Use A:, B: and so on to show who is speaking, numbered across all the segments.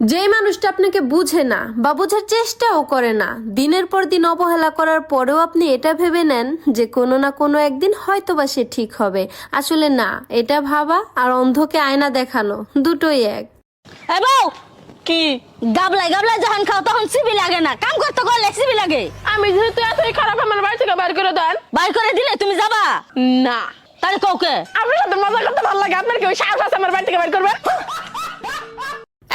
A: যে মানুষটা আপনাকে বুঝে না বা বোঝার চেষ্টাও করে না দিনের পর দিন অবহেলা করার পরেও আপনি এটা ভেবে নেন যে কোনো না কোনো একদিন হয়তো বা সে ঠিক হবে। আসলে না এটা ভাবা আর অন্ধকে আয়না দেখানো দুটোই এক।
B: বউ!
C: কি?
B: গাবলাই গাবলাই যখন খাও তখন সিবি লাগে না। কাম করতে করলে সিবি লাগে।
C: আমি যেহেতু এতই খারাপ আমার বাড়ি থেকে বাইর করে দেন।
B: বাইর করে দিলে তুমি যাবা?
C: না।
B: তাহলে কাউকে
C: আপনার সাথে মজা করতে ভালো লাগে। আপনার কি ওই সাহস আছে আমার বাড়ি থেকে বাইর করবেন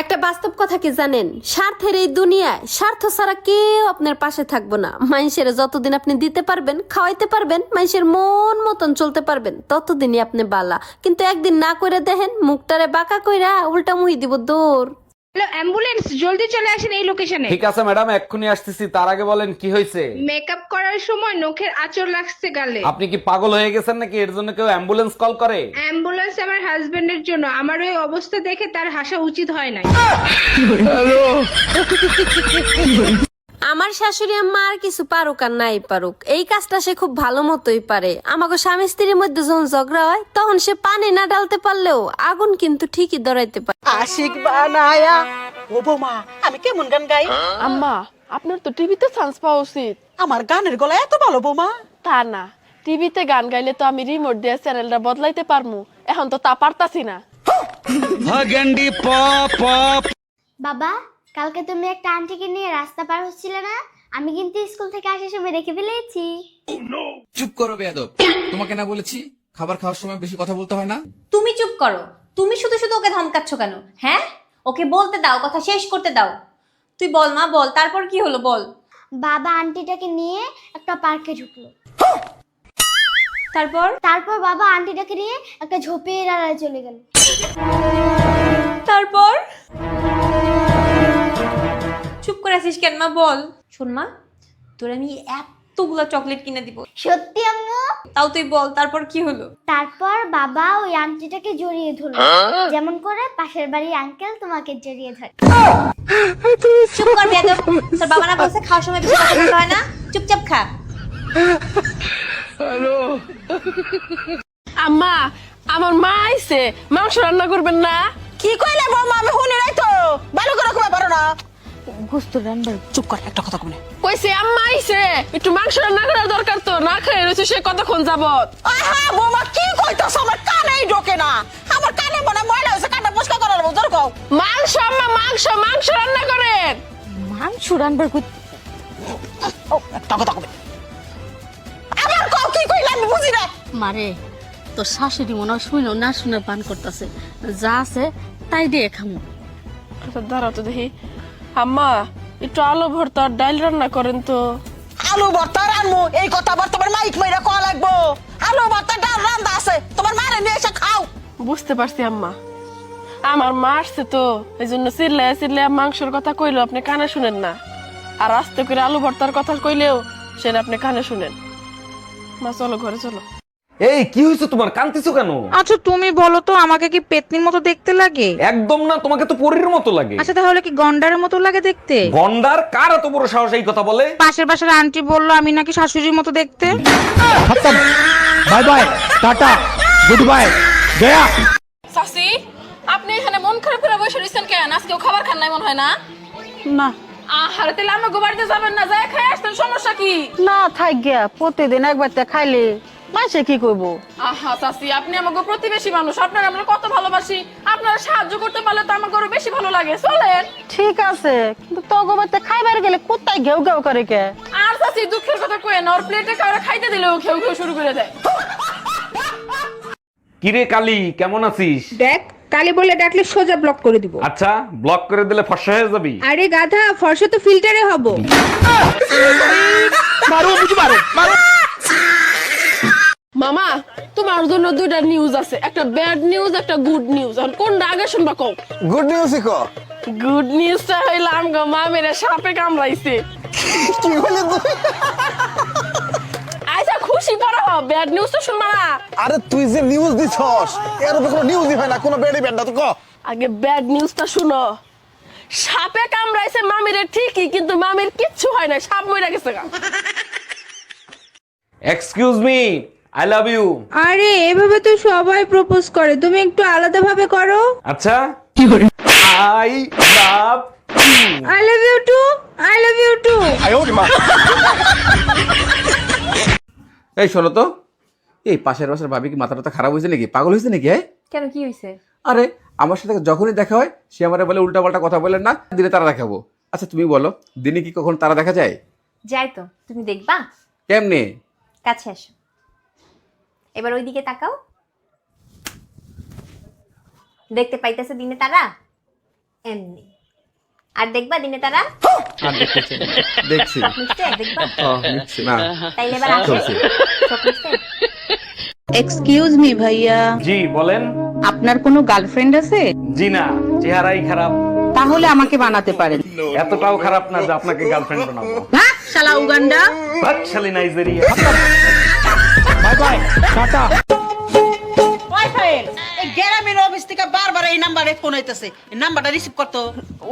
A: একটা বাস্তব কথা কি জানেন? স্বার্থের এই দুনিয়ায় স্বার্থ ছাড়া কেউ আপনার পাশে থাকব না। মানুষের যতদিন আপনি দিতে পারবেন, খাওয়াইতে পারবেন, মানুষের মন মতন চলতে পারবেন, ততদিনই আপনি বালা। কিন্তু একদিন না করে দেখেন, মুখটারে বাঁকা কইরা উল্টা মুহি দিব দৌড়।
D: হ্যালো অ্যাম্বুলেন্স জলদি চলে আসেন এই লোকেশনে
E: ঠিক আছে ম্যাডাম এক্ষুনি আসতেছি। তার আগে বলেন কি হয়েছে?
D: মেকআপ করার সময় নখের আঁচড় লাগছে গালে।
E: আপনি কি পাগল হয়ে গেছেন নাকি? এর জন্য কেউ অ্যাম্বুলেন্স কল করে?
D: অ্যাম্বুলেন্স আমার হাজবেন্ডের জন্য। আমার ওই অবস্থা দেখে তার হাসা উচিত হয় না
A: আমার শাশুড়ি আম্মা আর কিছু পারুক আর নাই পারুক। এই কাজটা সে খুব ভালো মতোই পারে। আমাকে স্বামী স্ত্রীর মধ্যে যখন ঝগড়া হয় তখন সে পানি না ডালতে পারলেও আগুন কিন্তু ঠিকই ধরাইতে পারে।
F: আশিক বানায়া ও বৌমা আমি কেমন গান গাই?
C: আম্মা আপনার তো টিভিতে চান্স পাওয়া উচিত।
F: আমার গানের গলা এত ভালো বৌমা।
C: তা না টিভিতে গান গাইলে তো আমি রিমোট দিয়ে চ্যানেলটা বদলাইতে পারমু। এখন তো তা পারতাছি না।
G: বাবা কালকে তুমি একটা আন্টিকে নিয়ে রাস্তা পার হচ্ছিলে না? আমি কিন্তু স্কুল থেকে আসার সময় দেখে ফেলেছি।
H: চুপ করো বেয়াদব। তোমাকে না বলেছি খাবার খাওয়ার সময় বেশি কথা বলতে হয় না?
I: তুমি চুপ করো। তুমি শুধু শুধু ওকে ধমকাচ্ছ কেন? হ্যাঁ? ওকে বলতে দাও কথা শেষ করতে দাও। তুই বল মা বল। তারপর কি হলো বল?
G: বাবা আন্টিটাকে নিয়ে একটা পার্কে ঢুকলো।
I: তারপর?
G: তারপর বাবা আন্টিটাকে নিয়ে একটা ঝোপের আড়ালে চলে গেল।
I: তারপর? আছিস কেন মা? বল। শোন মা তোর আমি এতগুলো চকলেট কিনে দিব।
G: সত্যি আম্মু?
I: তাও তুই বল তারপর কি হলো?
G: তারপর বাবা ওই আন্টিটাকে জড়িয়ে ধরলো। যেমন করে পাশের বাড়ির আঙ্কেল তোমাকে জড়িয়ে ধরে।
I: চুপ কর বেয়াদব। তোর বাবা না বলছে খাওয়ার সময় বেশি কথা বলতে হয় না। চুপচাপ খা। হ্যালো।
C: আম্মা আমার মা আইছে। মাংস রান্না করবেন না?
F: কি কইলে বৌমা? আমি শুনি নাই তো। ভালো করে কবে পারো না। গুস্তু রান্নার চুপ কর একটা কথা কমনে
C: কইছে আম্মা আইছে। একটু মাংস রান্না করার দরকার তো না খেয়ে রয়েছে সে কতক্ষণ যাবত
F: আহা বৌমা কি কইতাছ? আমার কানেই ঢোকে না। আমার কানে মনে হয় ময়লা হয়েছে কানে পরিষ্কার করার বদর কও।
C: মাংস আম্মা মাংস মাংস রান্না করেন।
F: মাংস রান্নার কই ও একটা কথা কবে। আবার কও কি কইলা আমি বুঝি না।
B: মারে তোর শাশুড়ি মনে হয় শুনো না শুনে পান করতেছে। যা আছে তাই দিয়ে খামু।
C: আচ্ছা দাঁড়াও তো দেখি। আম্মা একটু আলু ভর্তা আর ডাল রান্না করেন তো।
F: আলু ভর্তা রানমু এই কথা আবার তোমার মাইক মাইরা কয়া লাগবো। আলু ভর্তা ডাল রান্দা আছে তোমার মারে নিয়ে এসে খাও।
C: বুঝতে পারছি আম্মা। আমার মা আসছে তো এই জন্য চিল্লায় চিল্লায় মাংসের কথা কইলো আপনি কানে শুনেন না। আর আস্তে করে আলু ভর্তার কথা কইলেও সেটা আপনি কানে শুনেন। মা চলো ঘরে চলো।
E: এই কি হয়েছে তোমার? কান্তিছো কেন?
J: আচ্ছা তুমি বলো তো আমাকে কি পেতনির মতো দেখতে লাগে?
E: একদম না তোমাকে তো পরীর মতো লাগে।
J: আচ্ছা তাহলে কি গন্ডারের মতো লাগে দেখতে?
E: গন্ডার? কার এত বড় সাহস এই কথা বলে?
J: পাশের পাশের আন্টি বলল আমি নাকি শাশুড়ির মতো দেখতে?
H: Bye bye tata goodbye গয়া
C: সাসি আপনি এখানে মন খারাপ করে বসে রয়েছেন কেন? আজকেও খাবার খান নাই মনে হয় না?
F: না।
C: আহারে তাহলে আমরা গোবাড়িতে যাবেন না যায় খাই আসতেন সমস্যা কি?
F: না থাক গিয়া প্রতিদিন একবার তে খাইলে মাসে কি করব
C: আহা চাচি আপনি আমাকে প্রতিবেশী মানুষ আপনার আমরা কত ভালোবাসি। আপনারা সাহায্য করতে পারলে তো আমাকে আরও বেশি ভালো লাগে চলেন।
F: ঠিক আছে কিন্তু তো খাইবার গেলে কোথায় ঘেউ ঘেউ করে কে?
C: আর চাচি দুঃখের কথা কয়ে না ওর প্লেটে কাউরে খাইতে দিলেও খেউ খেউ শুরু করে দেয়।
E: কিরে কালি কেমন আছিস?
D: দেখ কালি বলে ডাকলে সোজা ব্লক করে দিব।
E: আচ্ছা ব্লক করে দিলে ফর্সা হয়ে যাবি?
D: আরে গাধা ফর্সা তো ফিল্টারে হব।
C: মামা তোমার জন্য দুইটা নিউজ আছে। একটা ব্যাড নিউজ একটা গুড নিউজ আর কোনটা আগে শুনবা কও?
H: গুড নিউজ কো
C: গুড নিউজটা হইলাম গো মা মেরে সাপে কামড়াইছে।
H: কি হলো তুই
C: আচ্ছা খুশি পড়া ব্যাড নিউজ তো শুনবা না।
H: আরে তুই যে নিউজ দিছস এর তো কোনো নিউজই হয় না কোনো বেডি বেডা তো ক।
C: আগে ব্যাড নিউজটা শুনো। সাপে কামড়াইছে মামিরে ঠিকই কিন্তু মামির কিচ্ছু হয় না সাপ মরে গেছে গা।
E: Excuse me I love you
D: আরে এভাবে তো সবাই প্রপোজ করে। তুমি একটু আলাদা ভাবে করো?
E: আচ্ছা I love
D: I love you too I love you too
H: এই শোনো তো। এই পাশের বাসার ভাবি কি মাথা টাথা খারাপ হয়েছে নাকি? পাগল হয়েছে নাকি হ্যাঁ?
K: কেন কি হয়েছে?
H: আরে আমার সাথে যখনই দেখা হয় সে আমার বলে উল্টা পাল্টা কথা বলে না দিনে তারা দেখাবো। আচ্ছা তুমি বলো দিনে কি কখন তারা দেখা যায়?
K: যাই তো তুমি দেখবা?
H: কেমনে?
K: কাছে আসো। এবার ওই দিকে তাকাও। দেখতে পাইতেছে দিনে তারা? এমনি। আর দেখবা দিনে তারা?
H: দেখছি।
K: তাইলে এবার
D: এক্সকিউজ মি ভাইয়া।
E: জি বলেন।
D: আপনার কোনো গার্লফ্রেন্ড আছে?
E: জি না। চেহারাই খারাপ।
D: তাহলে আমাকে বানাতে পারেন।
E: এতটাও খারাপ না যে আপনাকে গার্লফ্রেন্ড বানাবো।
D: হ্যাঁ শালা উগান্ডা।
E: ভাগশালী নাইজেরিয়া।
F: ওয়াইফাইয়ের এই গ্রামের অফিস থেকে বারবার এই নাম্বারে ফোন হইতেছে এই নাম্বারটা রিসিভ করতো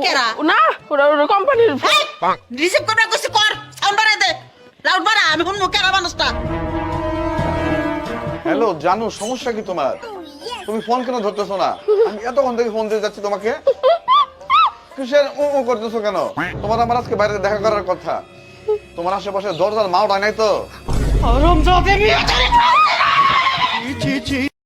F: কেরা?
C: না ওরা ওরা কোম্পানির
F: রিসিভ করবে কইছি কর সাউন্ড বাড়াই দে। লাউড বাড়া আমি শুনব কেরা মানুষটা?
L: হ্যালো জানু সমস্যা কি তোমার? তুমি ফোন কেন ধরতেছো না? আমি এতক্ষণ থেকে ফোন দিয়ে যাচ্ছি তোমাকে। কিসের ও ও করতেছো কেন? তোমার আমার আজকে বাইরে দেখা করার কথা। তোমার আশেপাশে দরজার মাও নাই তো।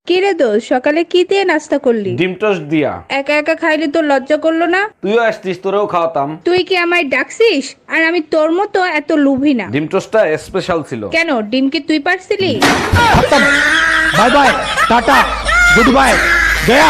D: কিরে দোষ সকালে কি দিয়ে নাস্তা করলি?
E: ডিম টোস্ট দিয়া।
D: একা একা খাইলে তোর লজ্জা করল না?
E: তুইও আসতিস তোরেও খাওয়াতাম।
D: তুই কি আমায় ডাকছিস? আর আমি তোর মতো এত লুভি না।
E: ডিম টোস্টটা স্পেশাল ছিল।
D: কেন ডিম কি তুই পারছিলি?
E: Bye bye tata goodbye Gaya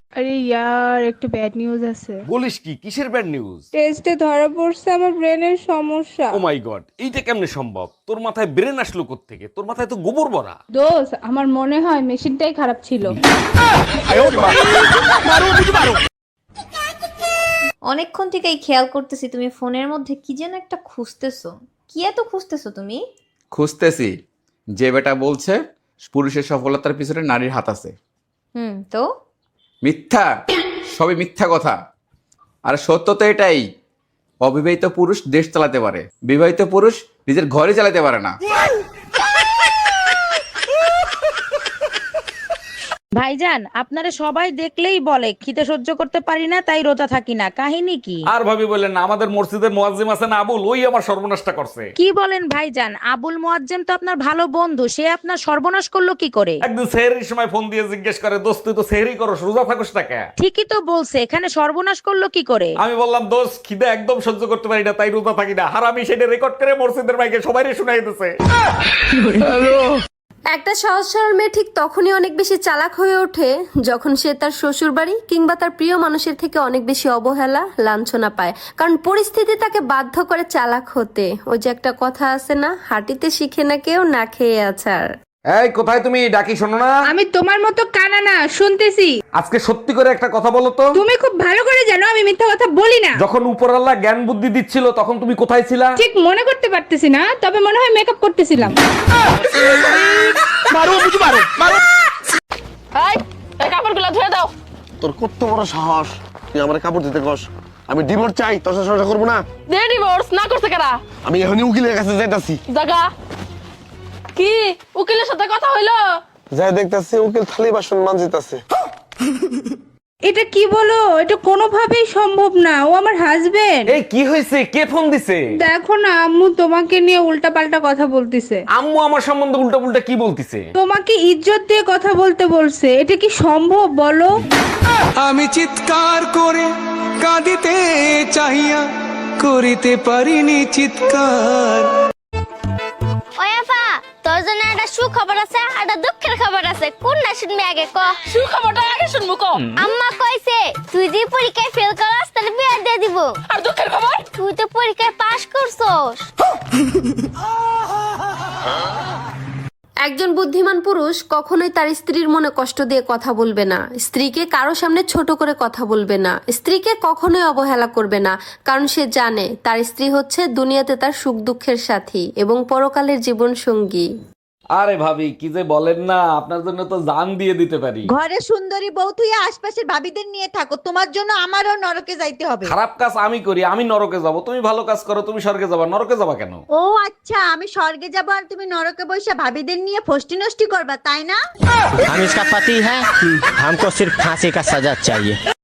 D: আরে ইয়ার একটু ব্যাড নিউজ আছে।
E: বলিস কি? কিসের ব্যাড নিউজ
D: টেস্টে ধরা পড়ছে আমার ব্রেনের সমস্যা।
E: ও মাই গড এইটা কেমনে সম্ভব? তোর মাথায় ব্রেন আসলো থেকে তোর মাথায় তো গোবর ভরা।
D: দোষ আমার মনে হয় মেশিনটাই খারাপ ছিল।
K: অনেকক্ষণ থেকেই খেয়াল করতেছি তুমি ফোনের মধ্যে কি যেন একটা খুঁজতেছো। কি এত খুঁজতেছো তুমি?
H: খুঁজতেছি। যে বেটা বলছে পুরুষের সফলতার পিছনে নারীর হাত আছে।
K: হুম তো?
H: মিথ্যা, সবই মিথ্যা কথা। আর সত্য তো এটাই, অবিবাহিত পুরুষ দেশ চালাতে পারে। বিবাহিত পুরুষ নিজের ঘরে চালাতে পারে না।
D: ভাইজান আপনারা সবাই দেখলেই বলে খিদে সহ্য করতে পারি না তাই রোজা থাকি না। কাহিনী কি?
E: আর ভাবি বললেন না আমাদের মসজিদের মোয়াজ্জিম আছেন আবুল? ওই আমার সর্বনাশটা করছে।
D: কি বলেন ভাইজান? আবুল মোয়াজ্জেম তো আপনার ভালো বন্ধু সে আপনার সর্বনাশ করল কি করে?
E: একদিন সেহরির সময় ফোন দিয়ে জিজ্ঞেস করে দোস্ত তুই তো সেহরি করো রোজা থাকোস না কে
D: ঠিকই তো বলছে এখানে সর্বনাশ করল কি করে?
E: আমি বললাম দোষ খিদে একদম সহ্য করতে পারি না তাই রোজা থাকি না। আর আমি সেটা রেকর্ড করে মসজিদের মাইকে সবাই শুনাই দিতেছে
A: একটা সহজ সরল মেয়ে ঠিক তখনই অনেক বেশি চালাক হয়ে ওঠে যখন সে তার শ্বশুর বাড়ি কিংবা তার প্রিয় মানুষের থেকে অনেক বেশি অবহেলা, লাঞ্ছনা পায়। কারণ পরিস্থিতি তাকে বাধ্য করে চালাক হতে। ওই যে একটা কথা আছে না, হাঁটিতে শিখে না কেউ না খেয়ে আছার
E: এই কোথায় তুমি? ডাকি শোনো না।
D: আমি তোমার মতো কানা না শুনতেছি।
E: আজকে সত্যি করে একটা কথা বলো তো।
D: তুমি খুব ভালো করে জানো আমি মিথ্যা কথা বলি না।
E: যখন উপরাল্লাহ জ্ঞান বুদ্ধি দিচ্ছিল তখন তুমি কোথায় ছিলা?
D: ঠিক মনে করতে পারতেছি না তবে মনে হয় মেকআপ করতেছিলাম। মারো বুঝি মারো মারো।
C: এই এই কাপড়গুলো ধুয়ে দাও।
L: তোর কত বড় সাহস। তুই আমার কাপড় দিতে কস। আমি ডিভোর্স চাই তোর সাথে সংসার করব না।
C: দে ডিভোর্স না করছে কারা?
L: আমি এখনই উকিলের কাছে যাইতাছি।
C: জাগা। কি? উকিলের সাথে কথা হইল?
L: যাই দেখতাছি উকিল থালি বাসন মানজিতাছে
D: এটা কি বলো? এটা কোনোভাবেই সম্ভব না। ও আমার হাজবেন্ড
E: এই কি হয়েছে কে ফোন দিছে?
D: দেখো না আম্মু তোমাকে নিয়ে উল্টা পাল্টা কথা বলতেছে।
E: আম্মু আমার সম্বন্ধে উল্টা পুল্টা কি বলতিছে?
D: তোমাকে ইজ্জত দিয়ে কথা বলতে বলছে। এটা কি সম্ভব বলো?
M: আমি চিৎকার করে কাঁদিতে চাহিয়া করিতে পারিনি চিৎকার।
N: একটা সুখবর আছে আর একটা দুঃখের খবর আছে। কোনটা শুনবি আগে ক?
C: সুখবরটা আগে শুনব কো?
N: আম্মা কইছে তুই যে পরীক্ষায় ফেল করস তাহলে বিয়ে দিয়ে দিব।
C: আর দুঃখের খবর?
N: তুই তো পরীক্ষায় পাশ করছস।
A: একজন বুদ্ধিমান পুরুষ কখনোই তার স্ত্রীর মনে কষ্ট দিয়ে কথা বলবে না। স্ত্রীকে কারও সামনে ছোট করে কথা বলবে না। স্ত্রীকে কখনোই অবহেলা করবে না কারণ সে জানে তার স্ত্রী হচ্ছে দুনিয়াতে তার সুখ দুঃখের সাথী এবং পরকালের জীবন সঙ্গী
E: আরে ভাবি কি যে বলেন না আপনার জন্য তো জান দিয়ে দিতে পারি
O: ঘরে সুন্দরী বউ তুই আশপাশের ভাবিদের নিয়ে থাকো তোমার জন্য আমারও নরকে যাইতে হবে
E: খারাপ কাজ আমি করি আমি নরকে যাব তুমি ভালো কাজ করো তুমি স্বর্গে যাবা নরকে যাবা কেন
O: ও আচ্ছা আমি স্বর্গে যাব আর তুমি নরকে বসে ভাবিদের নিয়ে ফষ্টি নষ্টি করবা তাই না
P: हम इसका पति है हमको सिर्फ फांसी का सजा चाहिए